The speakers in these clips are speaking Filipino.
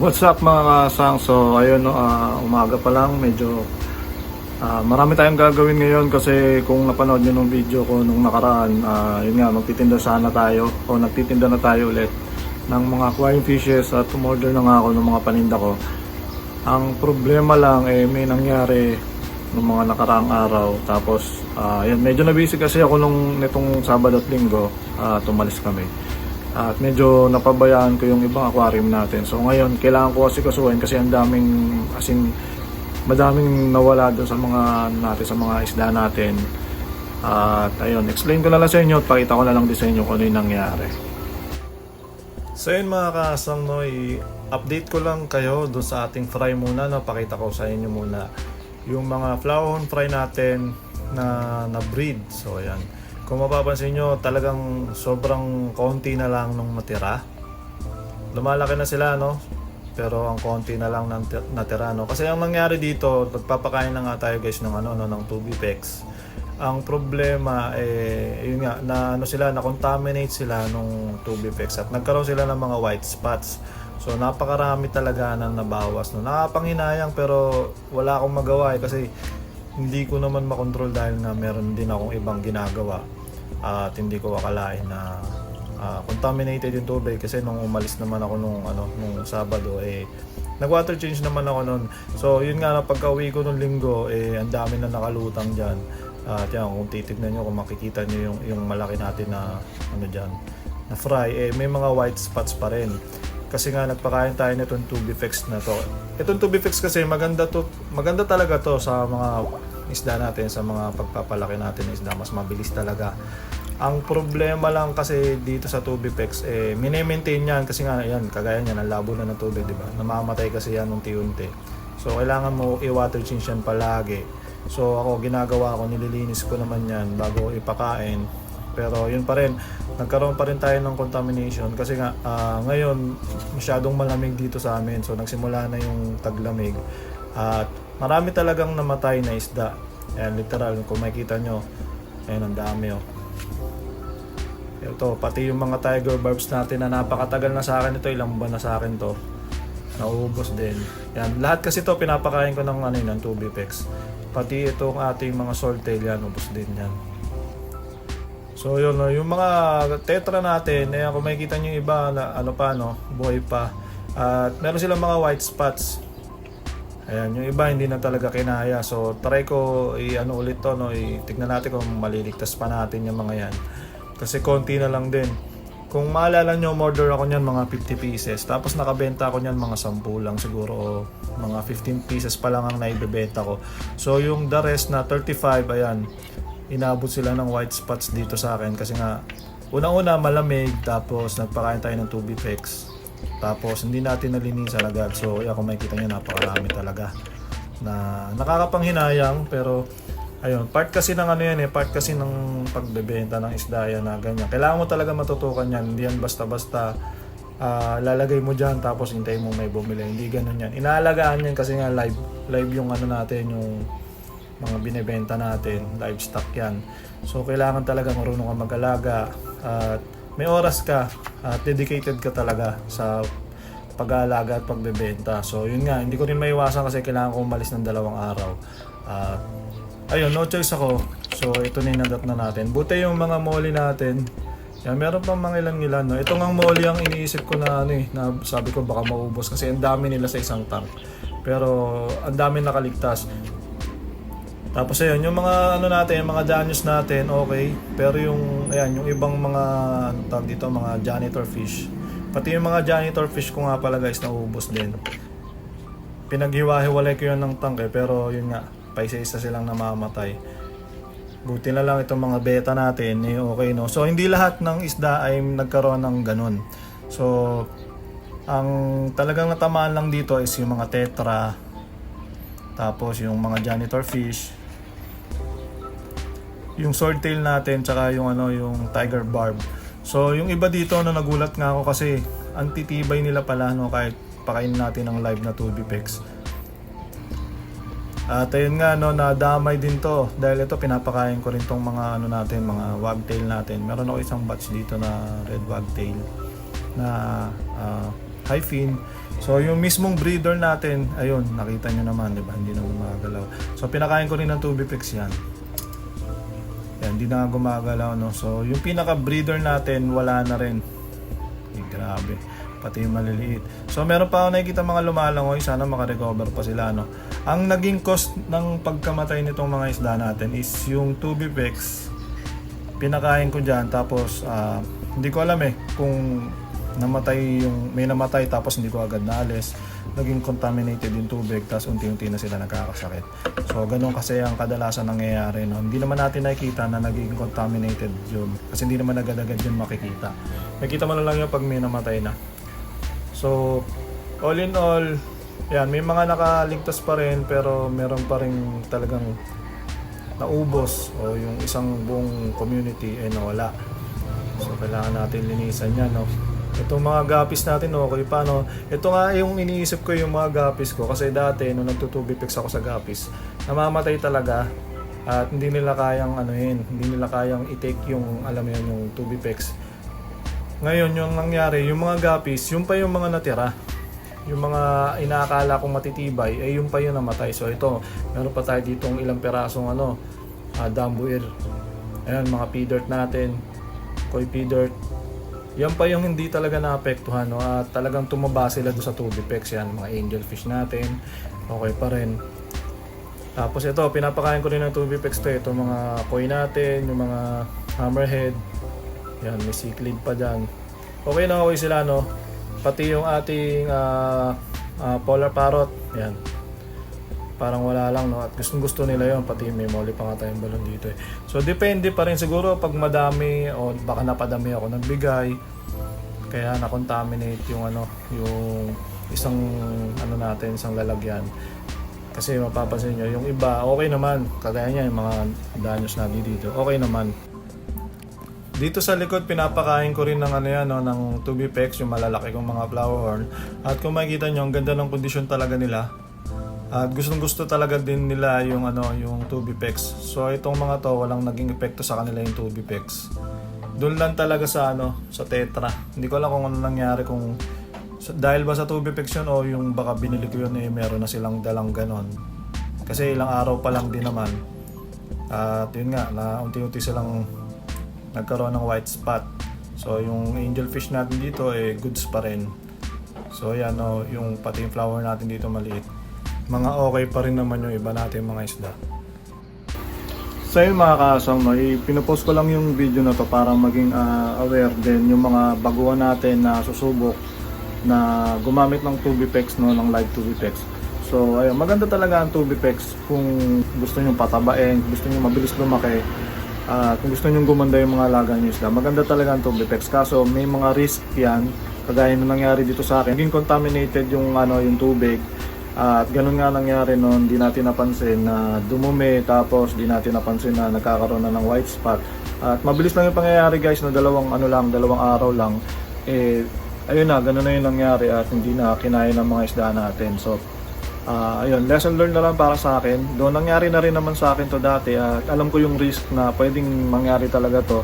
What's up mga kasang? So ayun no, ah, umaga pa lang medyo ah, marami tayong gagawin ngayon kasi kung napanood nyo nung video ko nung nakaraan, ah, yun nga magtitinda sana tayo o nagtitinda na tayo ulit ng mga aquarium fishes at umorder na nga ako ng mga paninda ko. Ang problema lang eh may nangyari nung mga nakaraang araw tapos ah, yan medyo na busy kasi ako nung nitong Sabado at Linggo at umalis kami. At medyo napabayaan ko yung ibang aquarium natin. So ngayon, kailangan ko kasi kasuhin kasi ang daming, as in, madaming nawala doon sa mga natin, sa mga isda natin. At ayun, explain ko na lang sa inyo at pakita ko na lang din sa inyo kung ano yung nangyari. So yun mga kasang no, i-update ko lang kayo doon sa ating fry muna. No? Pakita ko sa inyo muna yung mga flower fry natin na na-breed. So ayan. Kung mapapansin nyo, talagang sobrang konti na lang nung natira. Lumalaki na sila, no? Pero ang konti na lang ti- natira, no? Kasi ang nangyari dito, nagpapakain na nga tayo guys ng ano, no, ng 2B-Pex. Ang problema, eh, yun nga, na ano sila, na-contaminate sila nung 2B-Pex at nagkaroon sila ng mga white spots. So napakarami talaga na nabawas. No? Nakapanghinayang pero wala akong magawa eh, kasi hindi ko naman makontrol dahil na meron din akong ibang ginagawa at hindi ko akalain na ah, contaminated yung tubig kasi nung umalis naman ako nung ano nung Sabado eh nag water change naman ako noon. So yun nga na pagka-uwi ko nung linggo eh ang dami na nakalutang diyan. At yan kung titignan niyo kung makikita niyo yung yung malaki natin na ano diyan na fry eh may mga white spots pa rin. Kasi nga nagpakain tayo nitong Tubifex na to. Itong Tubifex kasi maganda to, maganda talaga to sa mga isda natin, sa mga pagpapalaki natin ng isda, mas mabilis talaga. Ang problema lang kasi dito sa Tubifex, eh, mini-maintain yan kasi nga yan, kagaya niyan, ang labo na ng tubig, di ba? Namamatay kasi yan unti-unti. So, kailangan mo i-water change yan palagi. So, ako, ginagawa ko, nililinis ko naman yan bago ipakain. Pero yun pa rin, nagkaroon pa rin tayo ng contamination kasi nga ah, ngayon masyadong malamig dito sa amin. So nagsimula na yung taglamig at marami talagang namatay na isda. Ayan, literal, kung makikita nyo, ayan ang dami oh. Ito, pati yung mga tiger barbs natin na napakatagal na sa akin ito, ilang buwan na sa akin to. Nauubos din. Yan, lahat kasi to pinapakain ko ng ano yun, ng 2Bpex. Pati itong ating mga swordtail yan, ubos din yan. So yun, no, yung mga tetra natin, eh, kung makikita nyo iba na ano pa, no, buhay pa. At meron silang mga white spots. Ayan, yung iba hindi na talaga kinaya. So try ko i-ano ulit to, no, i tignan natin kung maliligtas pa natin yung mga yan. Kasi konti na lang din. Kung maalala nyo, order ako niyan mga 50 pieces. Tapos nakabenta ako niyan mga 10 lang siguro. O mga 15 pieces pa lang ang naibebenta ko. So yung the rest na 35, ayan, inabot sila ng white spots dito sa akin kasi nga unang-una malamig tapos nagpakain tayo ng 2B-Pex tapos hindi natin nalinisan agad so yeah, kung makikita nyo napakarami talaga na nakakapanghinayang pero ayun part kasi ng ano yan eh part kasi ng pagbebenta ng isda yan na ganyan kailangan mo talaga matutukan yan hindi yan basta-basta ah, lalagay mo dyan tapos hintayin mo may bumili hindi ganun yan inaalagaan yan kasi nga live live yung ano natin yung mga binebenta natin, livestock yan. So kailangan talaga marunong ka mag-alaga at may oras ka at dedicated ka talaga sa pag-aalaga at pagbebenta. So yun nga, hindi ko rin maiwasan kasi kailangan ko umalis ng dalawang araw. At ayun, no choice ako. So ito na yung nadat na natin. Buti yung mga molly natin, yan, meron pang mga ilan-ilan. No? Ito nga molly ang iniisip ko na ano eh, na sabi ko baka maubos kasi ang dami nila sa isang tank. Pero ang dami nakaligtas. Tapos ayun, yung mga ano natin, yung mga Janus natin, okay. Pero yung ayan, yung ibang mga ano tawag dito, mga janitor fish. Pati yung mga janitor fish ko nga pala guys, nauubos din. Pinaghiwa-hiwalay ko yun ng tank eh, pero yun nga, paisa-isa silang namamatay. Buti na lang itong mga beta natin, eh, okay no. So hindi lahat ng isda ay nagkaroon ng ganun. So ang talagang natamaan lang dito is yung mga tetra, tapos yung mga janitor fish, yung swordtail natin tsaka yung ano yung tiger barb. So yung iba dito no nagulat nga ako kasi ang titibay nila pala no kahit pakain natin ng live na 2B-Pex. At ayun nga no nadamay din to dahil ito pinapakain ko rin tong mga ano natin mga wagtail natin. Meron ako isang batch dito na red wagtail na ah, hyphen. So yung mismong breeder natin, ayun, nakita nyo naman, di ba? Hindi na gumagalaw. So pinakain ko rin ng Tubifex yan. Yan, hindi na gumagalaw, no? So yung pinaka breeder natin, wala na rin. Eh, grabe. Pati yung maliliit. So meron pa ako nakikita mga lumalangoy, sana makarecover pa sila, no? Ang naging cost ng pagkamatay nitong mga isda natin is yung Tubifex. Pinakain ko dyan, tapos ah, hindi ko alam eh kung namatay yung may namatay tapos hindi ko agad naalis naging contaminated yung tubig tapos unti-unti na sila nagkakasakit so ganun kasi ang kadalasan nangyayari no? hindi naman natin nakikita na naging contaminated yun kasi hindi naman agad-agad yun makikita nakikita mo na lang yun pag may namatay na so all in all yan may mga nakaligtas pa rin pero meron pa rin talagang naubos o yung isang buong community ay nawala So kailangan natin linisan yan, no? Itong mga gapis natin, okay pa, no? Ito nga yung iniisip ko yung mga gapis ko. Kasi dati, nung nagtutubipix ako sa gapis, namamatay talaga. At hindi nila kayang, ano yun, hindi nila kayang i-take yung, alam mo yun, yung tubipix. Ngayon, yung nangyari, yung mga gapis, yung pa yung mga natira. Yung mga inaakala kong matitibay, eh yung pa yung namatay. So ito, meron pa tayo ditong ilang perasong ano, uh, dambuir. Ayan, mga pea dirt natin koi pea dirt. Yan pa yung hindi talaga naapektuhan no? at talagang tumaba sila doon sa tubipex yan, mga angelfish natin. Okay pa rin. Tapos ito, pinapakain ko rin ng tubipex to, ito mga koi natin, yung mga hammerhead. Yan, may cichlid pa dyan. Okay na okay sila no. Pati yung ating ah, ah, polar parrot, yan. Parang wala lang no at gustong gusto nila yon pati may moli pa nga tayong balon dito eh. So depende pa rin siguro pag madami o baka napadami ako ng bigay kaya na-contaminate yung ano yung isang ano natin isang lalagyan kasi mapapansin nyo yung iba okay naman kagaya niya yung mga danyos na dito okay naman dito sa likod pinapakain ko rin ng ano yan no, ng Tubipex yung malalaki kong mga flower horn at kung makikita nyo ang ganda ng kondisyon talaga nila at gustong gusto talaga din nila yung ano, yung Tubipex. So itong mga to walang naging epekto sa kanila yung Tubipex. Doon lang talaga sa ano, sa Tetra. Hindi ko alam kung ano nangyari kung dahil ba sa Tubipex yun o yung baka binili ko yun eh meron na silang dalang ganon. Kasi ilang araw pa lang din naman. At yun nga, na unti-unti silang nagkaroon ng white spot. So yung angelfish natin dito eh goods pa rin. So yan o, yung pati yung flower natin dito maliit mga okay pa rin naman yung iba natin mga isda. So yun mga kasang, no, pinopost ko lang yung video na to para maging ah, aware din yung mga baguhan natin na susubok na gumamit ng Tubipex, no, ng live Tubipex. So ayun, maganda talaga ang Tubipex kung gusto nyo patabain, gusto nyo mabilis lumaki, at kung gusto nyo gumanda yung mga alaga nyo isda. Maganda talaga ang Tubipex kaso may mga risk yan, kagaya na nangyari dito sa akin. Naging contaminated yung, ano, yung tubig, at ganun nga nangyari noon, di natin napansin na dumumi tapos di natin napansin na nagkakaroon na ng white spot. At mabilis lang yung pangyayari guys na dalawang ano lang, dalawang araw lang. Eh, ayun na, ganun na yung nangyari at hindi na kinaya ng mga isda natin. So, ah ayun, lesson learned na lang para sa akin. Doon nangyari na rin naman sa akin to dati at alam ko yung risk na pwedeng mangyari talaga to.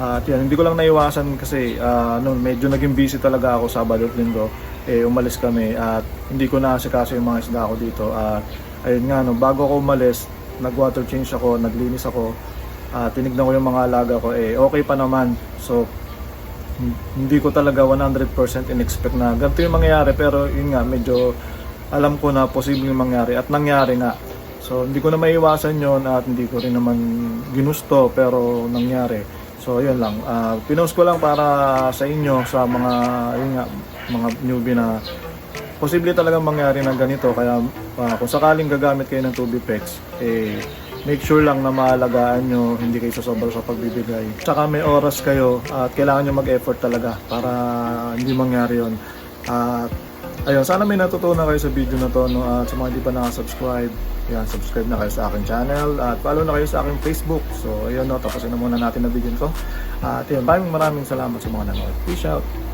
At yan, hindi ko lang naiwasan kasi ah, noon medyo naging busy talaga ako Sabado at Linggo. Eh, umalis kami at hindi ko naasikaso yung mga isda ko dito. At ayun nga, no, bago ako umalis, nag-water change ako, naglinis ako. At tinignan ko yung mga alaga ko, eh okay pa naman. So, hin- hindi ko talaga 100% in-expect na ganito yung mangyayari. Pero yun nga, medyo alam ko na posibleng mangyari at nangyari nga. So, hindi ko na maiwasan yon at hindi ko rin naman ginusto pero nangyari. So, yun lang. Ah, pinost ko lang para sa inyo, sa mga, yun nga, mga newbie na posible talaga mangyari ng ganito. Kaya ah, kung sakaling gagamit kayo ng Tubipex, eh, make sure lang na maalagaan nyo, hindi kayo sasobra sa pagbibigay. Tsaka may oras kayo at kailangan nyo mag-effort talaga para hindi mangyari yon. At ayun, sana may natutunan kayo sa video na to. No? At sa mga hindi pa nakasubscribe, yan, subscribe na kayo sa aking channel at follow na kayo sa aking Facebook. So, ayun, no, tapusin na muna natin na video ko. At yun, maraming maraming salamat sa mga nanonood. Peace out!